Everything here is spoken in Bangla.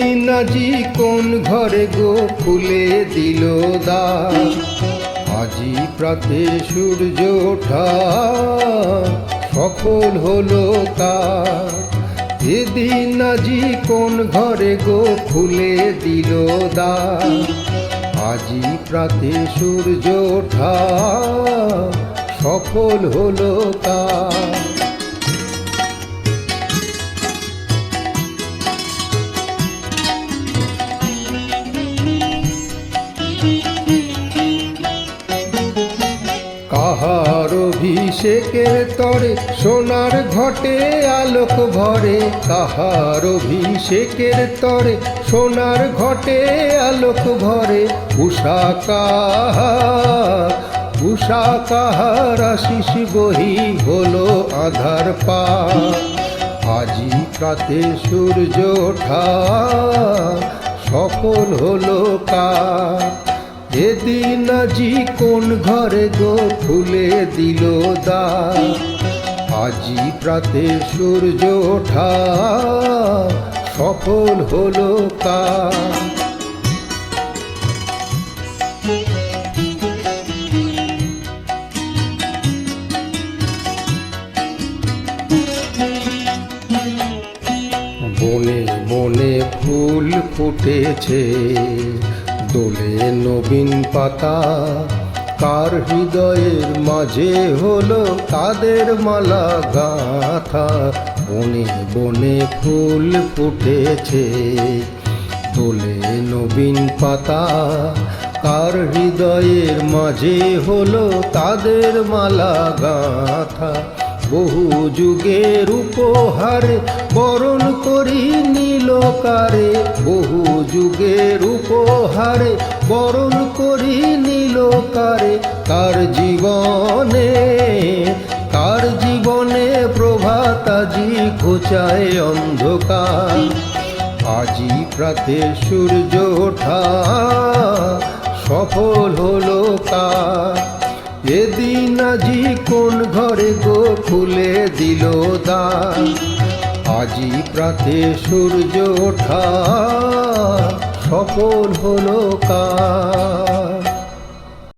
আজি কোন ঘরে গো ফুলে দিল দা আজি প্রাতে সূর্য ওঠা, সফল হলো কার এদিন আজি কোন ঘরে গো ফুলে দিল দা আজি প্রাতে সূর্য ওঠা, সফল হলো কার কাহার অভিষেকের তরে, সোনার ঘটে, আলোক ভরে। তাহার অভিষেকের তরে, সোনার ঘটে, আলোক ভরে। উষা কাহা উষা কাহার আশিস বহি হলো আধার পা। আজি প্রাতে সূর্য ওঠা সফল হলো কার এদিন আজি কোন ঘরে গো খুলে দিল দ্বার আজি প্রাতে সূর্য ওঠা সফল হলো কার বনে বনে ফুল ফুটেছে দোলে নবীন পাতা। কার হৃদয়ের মাঝে হলো কাদের মালা গাথা। বনে বনে ফুল ফুটেছে। তোলে নবীন পাতা, কার হৃদয়ের মাঝে হলো তাদের মালা গাথা। বহু যুগের উপহারে বরণ নীলকারে বহু যুগের উপহারে বরণ করি নীলকারে। কার জীবনে কার জীবনে প্রভাতাজি খোঁচায় অন্ধকার। আজি প্রাতে সূর্য ওঠা সফল হলো কার এদিন আজি কোন ঘরে গো খুলে দিল দ্বার আজি প্রাতে সূর্য ওঠা সকল হলো কার